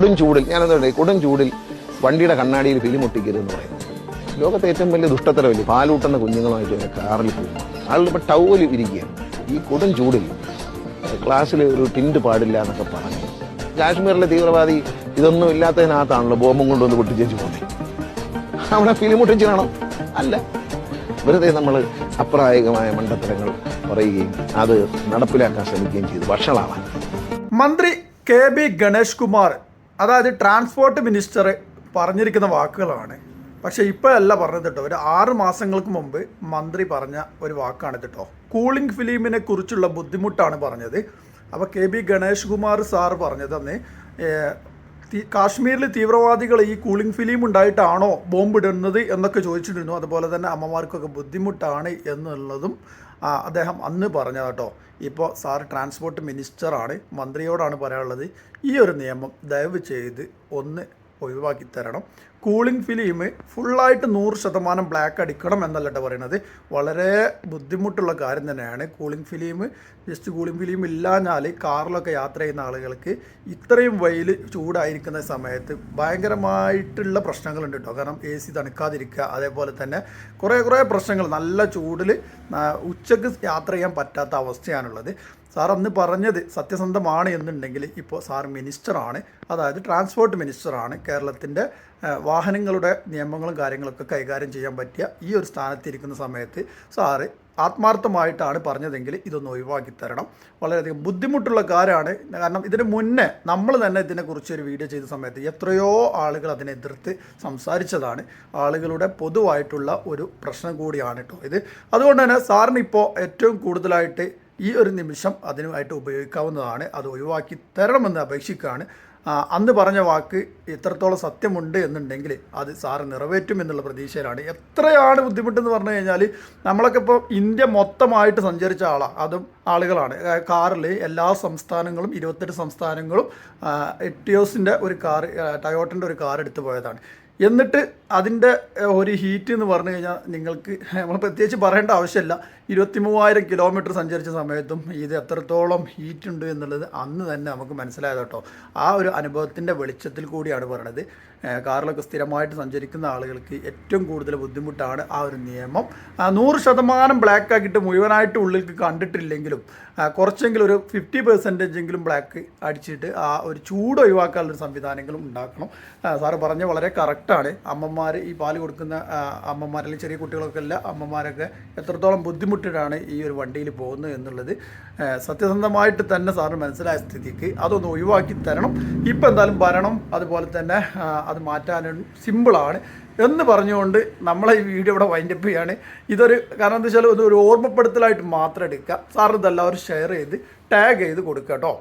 കൊടും ചൂടിൽ ഞാനെന്താ പറയുക കൊടും ചൂടിൽ വണ്ടിയുടെ കണ്ണാടിയിൽ ഫിലിം എന്ന് പറയുന്നത് ലോകത്തെ ഏറ്റവും വലിയ ദുഷ്ടത്തരമല്ലേ പാലൂട്ടുന്ന കുഞ്ഞുങ്ങളുമായിട്ട് ഇങ്ങനെ കാറിൽ പോകും ആളുകൾ ഇപ്പം ടൗവൽ ഇരിക്കുകയാണ്. ഈ കൊടും ചൂടിൽ ക്ലാസ്സിൽ ഒരു ടിൻഡ് പാടില്ല എന്നൊക്കെ പറഞ്ഞു. കാശ്മീരിലെ തീവ്രവാദി ഇതൊന്നും ഇല്ലാത്തതിനകത്താണല്ലോ ബോംബും കൊണ്ടുവന്ന് പൊട്ടിച്ചേച്ച് പോകുന്നത് അവിടെ ഫിലിം ഒട്ടിച്ച് കാണാം. അല്ല വെറുതെ നമ്മൾ അപ്രായകമായ മണ്ടത്തരങ്ങൾ പറയുകയും അത് നടപ്പിലാക്കാൻ ശ്രമിക്കുകയും ചെയ്തു. വഷളാവാൻ മന്ത്രി കെ ബി ഗണേഷ് കുമാർ അതായത് ട്രാൻസ്പോർട്ട് മിനിസ്റ്റർ പറഞ്ഞിരിക്കുന്ന വാക്കുകളാണ്. പക്ഷേ ഇപ്പോഴല്ല പറഞ്ഞത് കേട്ടോ. ഒരു ആറ് മാസങ്ങൾക്ക് മുമ്പ് മന്ത്രി പറഞ്ഞ ഒരു വാക്കാണ് കേട്ടോ. കൂളിംഗ് ഫിലിമിനെ കുറിച്ചുള്ള ബുദ്ധിമുട്ടാണ് പറഞ്ഞത്. അപ്പോൾ K B Ganesh Kumar sir പറഞ്ഞത് തന്നെ ഏഹ്, കാശ്മീരിൽ തീവ്രവാദികൾ ഈ കൂളിംഗ് ഫിലിം ഉണ്ടായിട്ടാണോ ബോംബ് ഇടുന്നത് എന്നൊക്കെ ചോദിച്ചിരുന്നു. അതുപോലെ തന്നെ അമ്മമാർക്കൊക്കെ ബുദ്ധിമുട്ടാണ് എന്നുള്ളതും ആ, അദ്ദേഹം അന്ന് പറഞ്ഞതാട്ടോ ഇപ്പോൾ സാർ ട്രാൻസ്പോർട്ട് മിനിസ്റ്ററാണ് മന്ത്രിയോടാണ് പറയാനുള്ളത് ഈ ഒരു നിയമം ദയവ് ചെയ്ത് ഒന്ന് ഒഴിവാക്കി തരണം കൂളിംഗ് ഫിലിം ഫുള്ളായിട്ട് നൂറ് ശതമാനം ബ്ലാക്ക് അടിക്കണം എന്നല്ലട്ടോ പറയുന്നത് വളരെ ബുദ്ധിമുട്ടുള്ള കാര്യം തന്നെയാണ്. Cooling film just cooling film ഇല്ലാഞ്ഞാൽ കാറിലൊക്കെ യാത്ര ചെയ്യുന്ന ആളുകൾക്ക് ഇത്രയും വെയിൽ ചൂടായിരിക്കുന്ന സമയത്ത് ഭയങ്കരമായിട്ടുള്ള പ്രശ്നങ്ങളുണ്ട് കേട്ടോ. കാരണം എ സി തണുക്കാതിരിക്കുക അതേപോലെ തന്നെ കുറേ കുറേ പ്രശ്നങ്ങൾ. നല്ല ചൂടിൽ ഉച്ചയ്ക്ക് യാത്ര ചെയ്യാൻ പറ്റാത്ത അവസ്ഥയാണുള്ളത്. സാർ അന്ന് പറഞ്ഞത് സത്യസന്ധമാണ് എന്നുണ്ടെങ്കിൽ ഇപ്പോൾ സാർ മിനിസ്റ്ററാണ് അതായത് ട്രാൻസ്പോർട്ട് മിനിസ്റ്ററാണ് കേരളത്തിന്റെ വാഹനങ്ങളുടെ നിയമങ്ങളും കാര്യങ്ങളൊക്കെ കൈകാര്യം ചെയ്യാൻ പറ്റിയ ഈ ഒരു സ്ഥാനത്തിരിക്കുന്ന സമയത്ത് സാറ് ആത്മാർത്ഥമായിട്ടാണ് പറഞ്ഞതെങ്കിൽ ഇതൊന്ന് ഒഴിവാക്കി തരണം. വളരെയധികം ബുദ്ധിമുട്ടുള്ള കാര്യമാണ്. കാരണം ഇതിന് മുന്നേ നമ്മൾ തന്നെ ഇതിനെക്കുറിച്ച് ഒരു വീഡിയോ ചെയ്ത സമയത്ത് എത്രയോ ആളുകൾ അതിനെ എതിർത്ത് സംസാരിച്ചതാണ്. ആളുകളുടെ പൊതുവായിട്ടുള്ള ഒരു പ്രശ്നം കൂടിയാണ് കേട്ടോ ഇത്. അതുകൊണ്ട് തന്നെ സാറിന് ഇപ്പോൾ ഏറ്റവും കൂടുതലായിട്ട് ഈ ഒരു നിമിഷം അതിനുമായിട്ട് ഉപയോഗിക്കാവുന്നതാണ്. അത് ഒഴിവാക്കി തരണമെന്ന് അപേക്ഷിക്കുകയാണ്. അന്ന് പറഞ്ഞ വാക്ക് എത്രത്തോളം സത്യമുണ്ട് എന്നുണ്ടെങ്കിൽ അത് സാറ് നിറവേറ്റും എന്നുള്ള പ്രതീക്ഷയിലാണ്. എത്രയാണ് ബുദ്ധിമുട്ടെന്ന് പറഞ്ഞു കഴിഞ്ഞാൽ നമ്മളൊക്കെ ഇപ്പോൾ ഇന്ത്യ മൊത്തമായിട്ട് സഞ്ചരിച്ച ആളാണ് അതും ആളുകളാണ്. കാറിൽ എല്ലാ സംസ്ഥാനങ്ങളും ഇരുപത്തെട്ട് സംസ്ഥാനങ്ങളും എട്ടിയോസിന്റെ ഒരു കാർ ടയോട്ടിന്റെ ഒരു കാർ എടുത്തു പോയതാണ്. എന്നിട്ട് അതിന്റെ ഒരു ഹീറ്റ് എന്ന് പറഞ്ഞു കഴിഞ്ഞാൽ നിങ്ങൾക്ക് നമ്മൾ പ്രത്യേകിച്ച് പറയേണ്ട ആവശ്യമില്ല. ഇരുപത്തി മൂവായിരം കിലോമീറ്റർ സഞ്ചരിച്ച സമയത്തും ഇത് എത്രത്തോളം ഹീറ്റ് ഉണ്ട് എന്നുള്ളത് അന്ന് തന്നെ നമുക്ക് മനസ്സിലായത് കേട്ടോ. ആ ഒരു അനുഭവത്തിന്റെ വെളിച്ചത്തിൽ കൂടിയാണ് പറയണത്. കാറിലൊക്കെ സ്ഥിരമായിട്ട് സഞ്ചരിക്കുന്ന ആളുകൾക്ക് ഏറ്റവും കൂടുതൽ ബുദ്ധിമുട്ടാണ് ആ ഒരു നിയമം. നൂറ് ശതമാനം ബ്ലാക്ക് ആക്കിയിട്ട് മുഴുവനായിട്ട് ഉള്ളിലേക്ക് കണ്ടിട്ടില്ലെങ്കിലും കുറച്ചെങ്കിലും ഒരു ഫിഫ്റ്റി പെർസെന്റേജ് എങ്കിലും ബ്ലാക്ക് അടിച്ചിട്ട് ആ ഒരു ചൂട് ഒഴിവാക്കാനുള്ളൊരു സംവിധാനങ്ങളും ഉണ്ടാക്കണം. സാറ് പറഞ്ഞ വളരെ കറക്റ്റാണ് അമ്മമാർ ഈ പാൽ കൊടുക്കുന്ന അമ്മമാർ അല്ലെങ്കിൽ ചെറിയ കുട്ടികളൊക്കെ അല്ല അമ്മമാരൊക്കെ എത്രത്തോളം ബുദ്ധിമുട്ടിട്ടാണ് ഈ ഒരു വണ്ടിയിൽ പോകുന്നത് എന്നുള്ളത് സത്യസന്ധമായിട്ട് തന്നെ സാറിന് മനസ്സിലായ സ്ഥിതിക്ക് അതൊന്ന് ഒഴിവാക്കി തരണം. ഇപ്പം എന്തായാലും ഭരണം അതുപോലെ തന്നെ അത് മാറ്റാനും സിമ്പിളാണ്. എന്ന് പറഞ്ഞുകൊണ്ട് നമ്മളെ ഈ വീഡിയോ ഇവിടെ വൈൻഡപ്പ് ചെയ്യാണ്. ഇതൊരു കാരണം എന്താ വെച്ചാൽ ഒരു ഓർമ്മപ്പെടുത്തലായിട്ട് മാത്രം എടുക്കുക. സാറിന് ഇതെല്ലാവരും ഷെയർ ചെയ്ത് ടാഗ് ചെയ്ത് കൊടുക്കുക കേട്ടോ.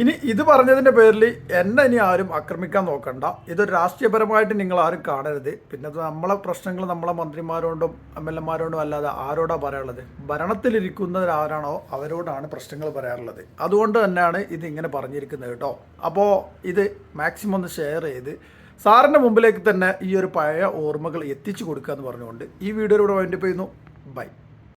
ഇനി ഇത് പറഞ്ഞതിന്റെ പേരിൽ എന്നെ ഇനി ആരും ആക്രമിക്കാൻ നോക്കണ്ട. ഇതൊരു രാഷ്ട്രീയപരമായിട്ട് നിങ്ങൾ ആരും കാണരുത്. പിന്നെ നമ്മളെ പ്രശ്നങ്ങൾ നമ്മളെ മന്ത്രിമാരോടും എം എൽ എമാരോടും അല്ലാതെ ആരോടാ പറയാനുള്ളത്? ഭരണത്തിലിരിക്കുന്നവരാരാണോ അവരോടാണ് പ്രശ്നങ്ങൾ പറയാറുള്ളത്. അതുകൊണ്ട് തന്നെയാണ് ഇത് ഇങ്ങനെ പറഞ്ഞിരിക്കുന്നത് കേട്ടോ. അപ്പോൾ ഇത് മാക്സിമം ഒന്ന് ഷെയർ ചെയ്ത് സാറിന്റെ മുമ്പിലേക്ക് തന്നെ ഈ ഒരു പഴയ ഓർമ്മകൾ എത്തിച്ചു കൊടുക്കുക എന്ന് പറഞ്ഞുകൊണ്ട് ഈ വീഡിയോയിലൂടെ വൈൻഡപ്പ് ചെയ്യുന്നു. ബൈ